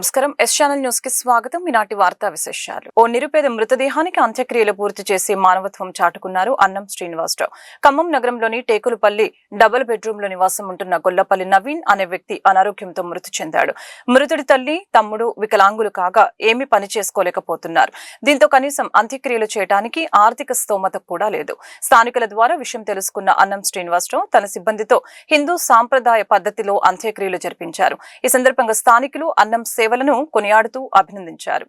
నమస్కారం. S channel న్యూస్కి స్వాగతం. ఈనాటి వార్తా విశేషాలు. ఓ నిరుపేద మృతదేహానికి అంత్యక్రియలు పూర్తి చేసి మానవత్వం చాటుకున్నారు అన్నం శ్రీనివాసరావు. ఖమ్మం నగరంలోని టేకులపల్లి డబుల్ బెడ్రూమ్లో నివాసం ఉంటున్న గొల్లపల్లి నవీన్ అనే వ్యక్తి అనారోగ్యంతో మృతి చెందాడు. మృతుడి తల్లి తమ్ముడు వికలాంగులు కాగా ఏమీ పని చేసుకోలేకపోతున్నారు. దీంతో కనీసం అంత్యక్రియలు చేయడానికి ఆర్థిక స్తోమత కూడా లేదు. స్థానికుల ద్వారా విషయం తెలుసుకున్న అన్నం శ్రీనివాసరావు తన సిబ్బందితో హిందూ సాంప్రదాయ పద్ధతిలో అంత్యక్రియలు జరిపించారు. ఈ సందర్భంగా స్థానికులు అన్నం సేవలను కొనియాడుతూ అభినందించారు.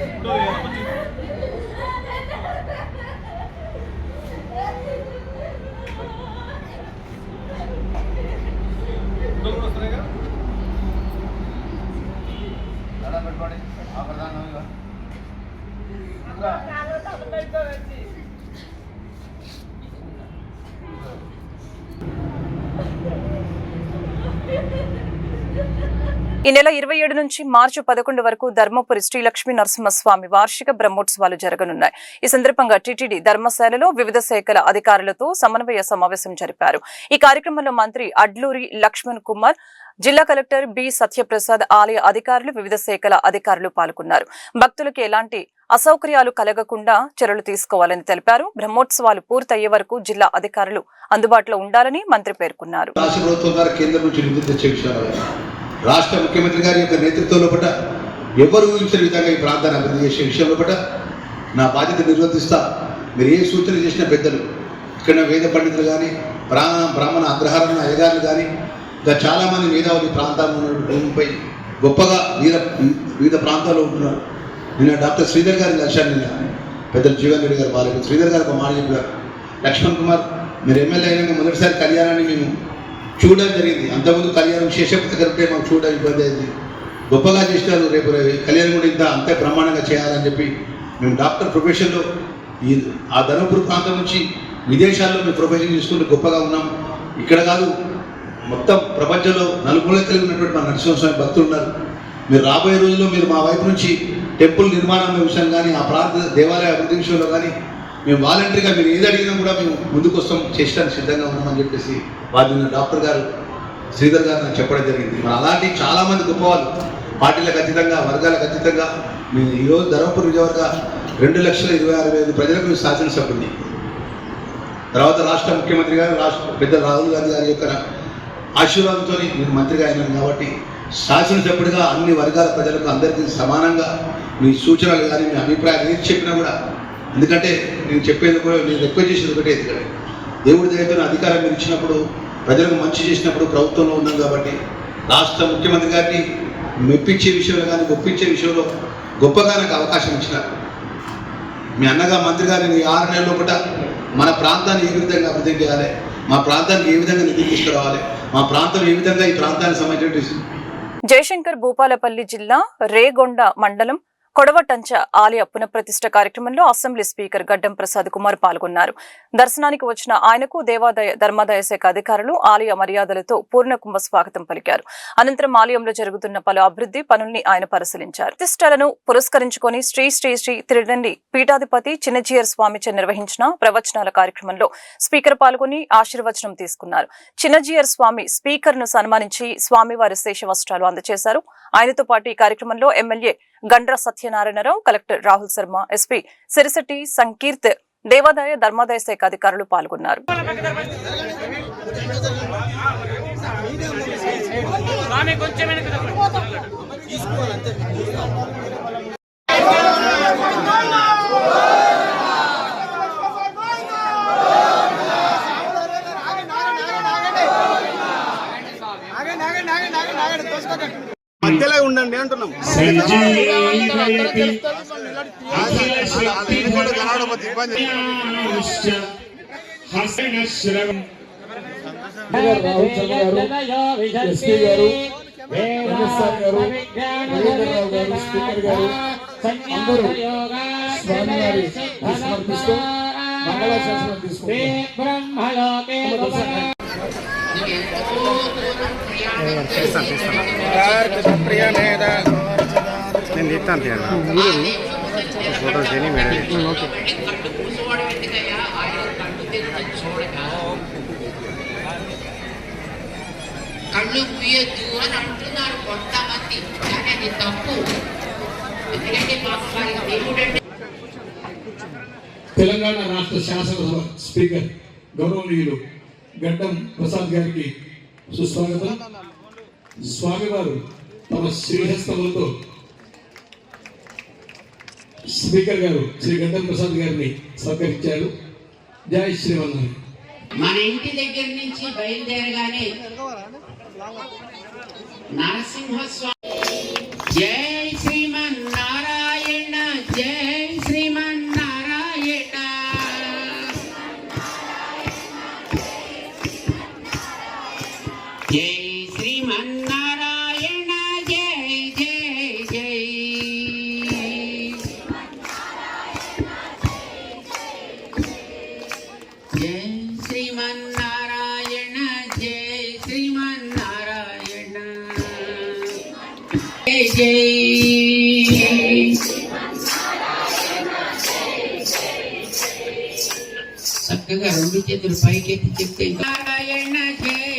పెట్టుకోండి ఈ నెల ఇరవై ఏడు నుంచి మార్చి పదకొండు వరకు ధర్మపురి శ్రీలక్ష్మీ నరసింహస్వామి వార్షిక బ్రహ్మోత్సవాలు జరగనున్నాయి. ఈ సందర్భంగా టీటీడీ ధర్మశాలలో వివిధ శాఖల అధికారులతో సమన్వయ సమావేశం జరిపారు. ఈ కార్యక్రమంలో మంత్రి అడ్లూరి లక్ష్మణ్ కుమార్ జిల్లా కలెక్టర్ బి సత్యప్రసాద్ ఆలయ అధికారులు వివిధ శాఖల అధికారులు పాల్గొన్నారు. భక్తులకు ఎలాంటి అసౌకర్యాలు కలగకుండా చర్యలు తీసుకోవాలని తెలిపారు. బ్రహ్మోత్సవాలు పూర్తయ్యే వరకు జిల్లా అధికారులు అందుబాటులో ఉండాలని మంత్రి పేర్కొన్నారు. రాష్ట్ర ప్రభుత్వం కేంద్రం విషయాలు రాష్ట్ర ముఖ్యమంత్రి గారి యొక్క నేతృత్వంలో పట ఎవరు ఊహించిన విధంగా ఈ ప్రాంతాన్ని అభివృద్ధి చేసే విషయంలో పట నా బాధ్యత నిర్వర్తిస్తా. మీరు ఏ సూచన చేసిన పెద్దలు ఇక్కడ వేద పండితులు కానీ బ్రాహ్మణ బ్రాహ్మణ అగ్రహారణ అయ్యగారులు కానీ ఇంకా చాలామంది మేధావులు ప్రాంతాల్లో ఉన్న భూమిపై గొప్పగా వివిధ వివిధ ప్రాంతాల్లో ఉంటున్నారు. నిన్న డాక్టర్ శ్రీధర్ గారి లక్ష్యాన్ని నిన్న పెద్దలు జీవన్ రెడ్డి గారు బాలేదు శ్రీధర్ గారు ఒక మాట చెప్పారు. లక్ష్మణ్ కుమార్ మీరు ఎమ్మెల్యే అయినాక మొదటిసారి కళ్యాణాన్ని మేము చూడడం జరిగింది. అంతకుముందు కళ్యాణం శేషపతి కరెక్టే మాకు చూడడం ఇబ్బంది అయింది. గొప్పగా చేసినారు రేపు రేపు కళ్యాణం కూడా ఇంత అంతే బ్రహ్మాండంగా చేయాలని చెప్పి మేము డాక్టర్ ప్రొఫెషన్లో ఈ ఆ ధర్మపురి ప్రాంతం నుంచి విదేశాల్లో మేము ప్రొఫెషన్ తీసుకుంటే గొప్పగా ఉన్నాం. ఇక్కడ కాదు మొత్తం ప్రపంచంలో నలుమూల కలిగి ఉన్నటువంటి మన నరసింహస్వామి భక్తులు ఉన్నారు. మీరు రాబోయే రోజుల్లో మీరు మా వైపు నుంచి టెంపుల్ నిర్మాణం విషయం కానీ ఆ ప్రాంత దేవాలయ అభివృద్ధి విషయంలో కానీ మేము వాలంటరీగా మీరు ఏది అడిగినా కూడా మేము ముందుకు వస్తాం చేయడానికి సిద్ధంగా ఉన్నామని చెప్పేసి వాళ్ళు డాక్టర్ గారు శ్రీధర్ గారు నాకు చెప్పడం జరిగింది. మరి అలాంటి చాలామంది గొప్పవాళ్ళు పార్టీలకు అతీతంగా వర్గాలకు అతీతంగా మేము ఈరోజు ధర్మపూర్ విజయవర్గ రెండు లక్షల ఇరవై ఆరు వేల ప్రజలకు మీరు శాసనసభ్యుడిని. తర్వాత రాష్ట్ర ముఖ్యమంత్రి గారు రాష్ట్ర పెద్ద రాహుల్ గాంధీ గారి యొక్క ఆశీర్వాదంతో నేను మంత్రిగా అయినాను కాబట్టి శాసనసభ్యుడిగా అన్ని వర్గాల ప్రజలకు అందరికీ సమానంగా మీ సూచనలు కానీ మీ అభిప్రాయాలు ఏది చెప్పినా కూడా ఎందుకంటే నేను చెప్పేది కూడా నేను ఎక్కువ చేసేది ఒకటే ఎందుకంటే దేవుడి దగ్గర అధికారం మీరు ఇచ్చినప్పుడు ప్రజలకు మంచి చేసినప్పుడు ప్రభుత్వంలో ఉన్నాం కాబట్టి రాష్ట్ర ముఖ్యమంత్రి గారిని మెప్పించే విషయంలో కానీ ఒప్పించే విషయంలో గొప్పగా నాకు అవకాశం ఇచ్చినారు. మీ అన్నగా మంత్రి గారిని ఆరు నెలల లోపల మన ప్రాంతాన్ని ఏ విధంగా అభివృద్ధి చేయాలి మా ప్రాంతానికి ఏ విధంగా నిధులు తీసుకురావాలి మా ప్రాంతం ఏ విధంగా ఈ ప్రాంతానికి సంబంధించిన జయశంకర్ భూపాలపల్లి జిల్లా రేగొండ మండలం కొడవటంచ ఆలయ పునఃప్రతిష్ఠ కార్యక్రమంలో అసెంబ్లీ స్పీకర్ గడ్డం ప్రసాద్ కుమార్ పాల్గొన్నారు. దర్శనానికి వచ్చిన ఆయనకు దేవాదాయ ధర్మాదాయ శాఖ అధికారులు ఆలయ మర్యాదలతో పూర్ణ కుంభ స్వాగతం పలికారు. అనంతరం ఆలయంలో జరుగుతున్న పలు అభివృద్ధి పనుల్ని ఆయన పరిశీలించారు. ప్రతిష్టలను పురస్కరించుకొని శ్రీ శ్రీ శ్రీ తిరుడండి పీఠాధిపతి చిన్నజీయర్ స్వామిచే నిర్వహించిన ప్రవచనాల కార్యక్రమంలో స్పీకర్ పాల్గొని ఆశీర్వచనం తీసుకున్నారు. చిన్నజీయర్ స్వామి స్పీకర్ను సన్మానించి స్వామివారి శేష వస్త్రాలు అందజేశారు ఆయనతో పాటు ఈ కార్యక్రమంలో MLA Gandra Satyanarayana Rao collector Rahul Sharma SP Sirisetti Sankeerth దేవాదాయ ధర్మాదాయ శాఖ అధికారులు పాల్గొన్నారు స్వామి కొంచెం వెనక తప్పండి. తోసుకోకండి ఉండండి అంటున్నాం. రాహుల్ శర్మ గారు ఎస్పీ గారు ఎన్ఎస్ఆర్ గారు నరేంద్రరావు గారు స్పీకర్ గారు అందరూ స్వామివారి సమర్పిస్తూ మంగళాశాసనం తీసుకుంటాం బ్రహ్మలోకే నేను తీస్తాను ఫోటో తిని మేడం కళ్ళు పూయొద్దు అని అంటున్నారు కొంతమంది కానీ అది తప్పు ఎందుకంటే మాకు వారి దేవుడు అంటే తెలంగాణ రాష్ట్ర శాసనసభ స్పీకర్ గౌరవనీయులు గడ్డం ప్రసాద్ గారికి సుస్వాగతం. స్వామివారు తమ శ్రీహస్తములతో స్పీకర్ గారు శ్రీ గడ్డం ప్రసాద్ గారిని సత్కరించారు. జయ శ్రీమన్నారాయణ. మన ఇంటి దగ్గర నుంచి బయలుదేరగానే నరసింహస్వామి జయ జై చక్కగా రెండు చేతులు పైకెత్తి చెప్తే నారాయణ జై.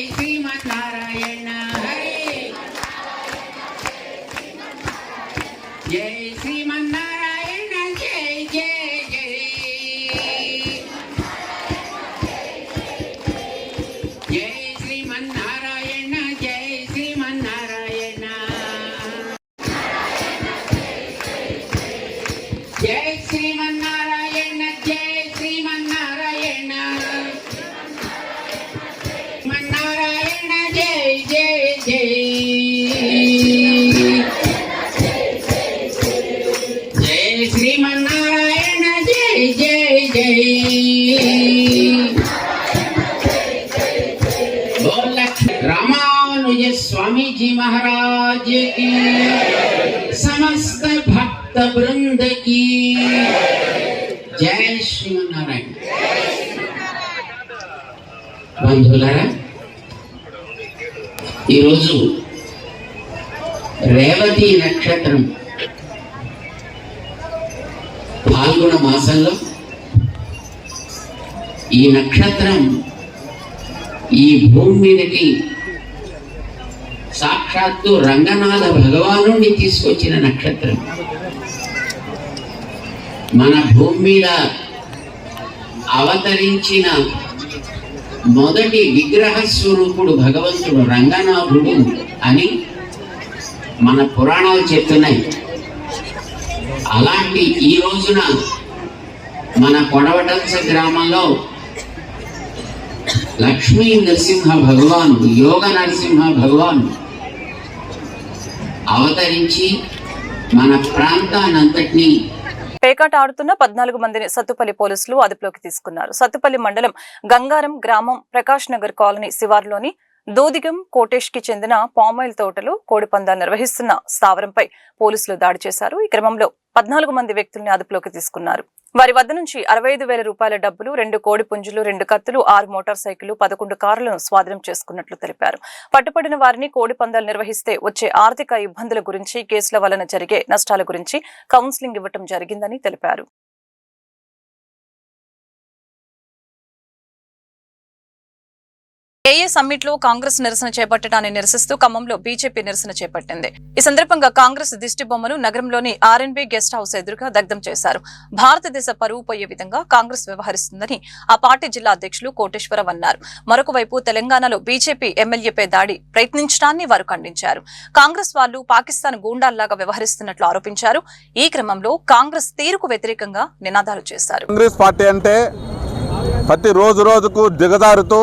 जी महाराज की समस्त भक्त वृंद की जय श्रीमनारायण బంధువులారా ఈరోజు రేవతి నక్షత్రం పాల్గొన మాసంలో ఈ నక్షత్రం ఈ భూమి మీదకి సాక్షాత్తు రంగనాథ భగవానుడిని తీసుకొచ్చిన నక్షత్రం. మన భూమి మీద అవతరించిన మొదటి విగ్రహ స్వరూపుడు భగవంతుడు రంగనాథుడు అని మన పురాణాలు చెప్తున్నాయి. అలాంటి ఈ రోజున మన కొడవటంస గ్రామంలో లక్ష్మీ నరసింహ భగవాన్ యోగ నరసింహ భగవాన్ అవతరించి మన ప్రాంతానంతటినీ పేకాట ఆడుతున్న పద్నాలుగు మందిని సత్తుపల్లి పోలీసులు అదుపులోకి తీసుకున్నారు. సత్తుపల్లి మండలం గంగారం గ్రామం ప్రకాష్ నగర్ కాలనీ శివార్లోని దూదిగం కోటేష్కి చెందిన పామాయిల్ తోటలో కోడిపందాలు నిర్వహిస్తున్న స్థావరంపై పోలీసులు దాడి చేశారు. ఈ క్రమంలో పద్నాలుగు మంది వ్యక్తుల్ని అదుపులోకి తీసుకున్నారు. వారి వద్ద నుంచి అరవై ఐదు వేల రూపాయల డబ్బులు రెండు కోడి పుంజులు రెండు కత్తులు ఆరు మోటార్ సైకిళ్ళు పదకొండు కార్లను స్వాధీనం చేసుకున్నట్లు తెలిపారు. పట్టుబడిన వారిని కోడి పందాలు నిర్వహిస్తే వచ్చే ఆర్థిక ఇబ్బందుల గురించి కేసుల వలన జరిగే నష్టాల గురించి కౌన్సిలింగ్ ఇవ్వటం జరిగిందని తెలిపారు. ఏఏ సమ్మిట్లో కాంగ్రెస్ నిరసన చేపట్టడాన్ని నిరసిస్తూ ఖమ్మంలో బీజేపీ నిరసన చేపట్టింది. ఈ సందర్భంగా కాంగ్రెస్ దిష్టి బొమ్మను నగరంలోని ఆర్ఎన్బి గెస్ట్ హౌస్ ఎదురుగా దగ్ధం చేశారు. భారతదేశ పరువు పోయే విధంగా కాంగ్రెస్ వ్యవహరిస్తుందని ఆ పార్టీ జిల్లా అధ్యక్షులు కోటేశ్వరరావు అన్నారు. మరొక వైపు తెలంగాణలో బీజేపీ ఎమ్మెల్యేపై దాడి ప్రయత్నించడాన్ని వారు ఖండించారు. కాంగ్రెస్ వాళ్ళు పాకిస్తాన్ గూండాల్లాగా వ్యవహరిస్తున్నట్లు ఆరోపించారు. ఈ క్రమంలో కాంగ్రెస్ తీరుకు వ్యతిరేకంగా నినాదాలు చేశారు. కాంగ్రెస్ పార్టీ అంటే ప్రతి రోజు రోజుకు దిగజారుతూ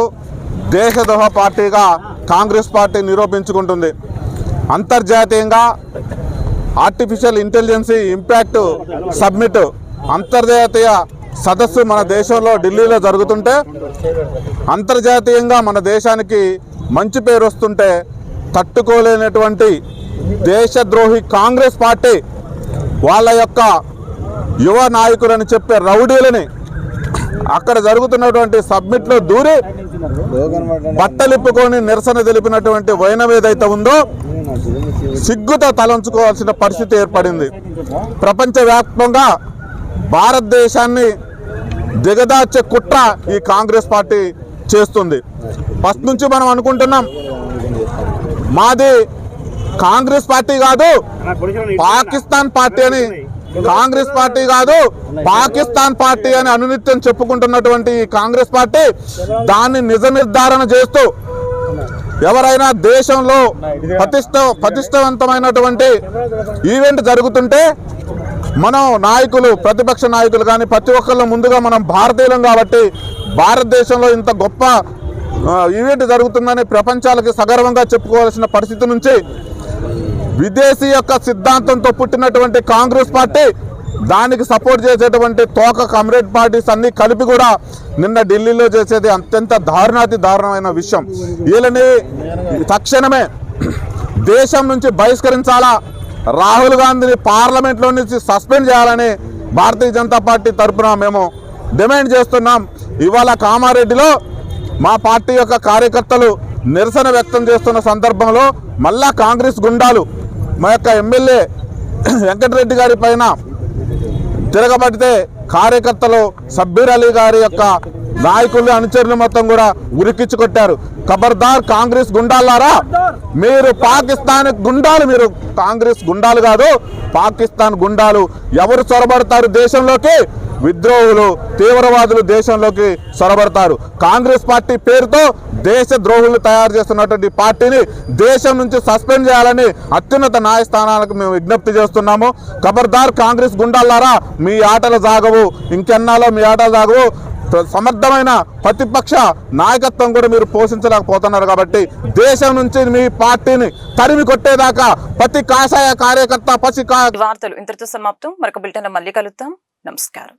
దేశద్రోహ పార్టీగా కాంగ్రెస్ పార్టీ నిరూపించుకుంటుంది. అంతర్జాతీయంగా ఆర్టిఫిషియల్ ఇంటెలిజెన్సీ ఇంపాక్ట్ సబ్మిట్ అంతర్జాతీయ సదస్సు మన దేశంలో ఢిల్లీలో జరుగుతుంటే అంతర్జాతీయంగా మన దేశానికి మంచి పేరు వస్తుంటే తట్టుకోలేనటువంటి దేశద్రోహి కాంగ్రెస్ పార్టీ వాళ్ళ యొక్క యువ నాయకులని చెప్పే రౌడీలని అక్కడ జరుగుతున్నటువంటి సబ్మిట్లో దూరి బట్టలిప్పుకొని నిరసన తెలిపినటువంటి వైనం ఏదైతే ఉందో సిగ్గుతో తలంచుకోవాల్సిన పరిస్థితి ఏర్పడింది. ప్రపంచవ్యాప్తంగా భారతదేశాన్ని దిగదార్చే కుట్ర ఈ కాంగ్రెస్ పార్టీ చేస్తుంది. ఫస్ట్ నుంచి మనం అనుకుంటున్నాం మాది కాంగ్రెస్ పార్టీ కాదు పాకిస్తాన్ పార్టీ అని కాంగ్రెస్ పార్టీ కాదు పాకిస్తాన్ పార్టీ అని అనునిత్యం చెప్పుకుంటున్నటువంటి ఈ కాంగ్రెస్ పార్టీ దాన్ని నిజ నిర్ధారణ చేస్తూ ఎవరైనా దేశంలో ప్రతిష్ట ప్రతిష్టవంతమైనటువంటి ఈవెంట్ జరుగుతుంటే మనం నాయకులు ప్రతిపక్ష నాయకులు కానీ ప్రతి ఒక్కళ్ళు ముందుగా మనం భారతీయులం కాబట్టి భారతదేశంలో ఇంత గొప్ప ఈవెంట్ జరుగుతుందని ప్రపంచాలకి సగర్వంగా చెప్పుకోవాల్సిన పరిస్థితి నుంచి విదేశీ యొక్క సిద్ధాంతంతో పుట్టినటువంటి కాంగ్రెస్ పార్టీ దానికి సపోర్ట్ చేసేటువంటి తోక కమ్రేడ్ పార్టీస్ అన్ని కలిపి కూడా నిన్న ఢిల్లీలో చేసేది అత్యంత దారుణాతి దారుణమైన విషయం. వీళ్ళని తక్షణమే దేశం నుంచి బహిష్కరించాలా? రాహుల్ గాంధీని పార్లమెంట్లో నుంచి సస్పెండ్ చేయాలని భారతీయ జనతా పార్టీ తరఫున మేము డిమాండ్ చేస్తున్నాం. ఇవాళ కామారెడ్డిలో మా పార్టీ యొక్క కార్యకర్తలు నిరసన వ్యక్తం చేస్తున్న సందర్భంలో మళ్ళా కాంగ్రెస్ గుండాలు మా యొక్క ఎమ్మెల్యే వెంకటరెడ్డి గారి పైన తిరగబడితే కార్యకర్తలు సబ్బీర్ అలీ గారి యొక్క నాయకులు అనుచరులు మొత్తం కూడా ఉరికిచ్చి కొట్టారు. ఖబర్దార్ కాంగ్రెస్ గుండాలారా? మీరు పాకిస్తాన్ గుండాలు మీరు కాంగ్రెస్ గుండాలు కాదు పాకిస్తాన్ గుండాలు ఎవరు చొరబడతారు దేశంలోకి? విద్రోహులు తీవ్రవాదులు దేశంలోకి చొరబడతారు కాంగ్రెస్ పార్టీ పేరుతో దేశ ద్రోహులు తయారు చేస్తున్నటువంటి పార్టీని దేశం నుంచి సస్పెండ్ చేయాలని అత్యున్నత న్యాయస్థానాలకు మేము విజ్ఞప్తి చేస్తున్నాము. ఖబర్దార్ కాంగ్రెస్ గుండాలారా మీ ఆటలు సాగవు. ఇంకెన్నాలో మీ ఆటలు సాగవు. సమర్థమైన ప్రతిపక్ష నాయకత్వం కూడా మీరు పోషించలేకపోతున్నారు కాబట్టి దేశం నుంచి మీ పార్టీని తరిమి కొట్టేదాకా ప్రతి కాషాయ కార్యకర్త పసి కా వార్తలు ఇంతటితో సమాప్తం. మరొక బిల్టన్ మళ్ళీ కలుద్దాం. నమస్కారం.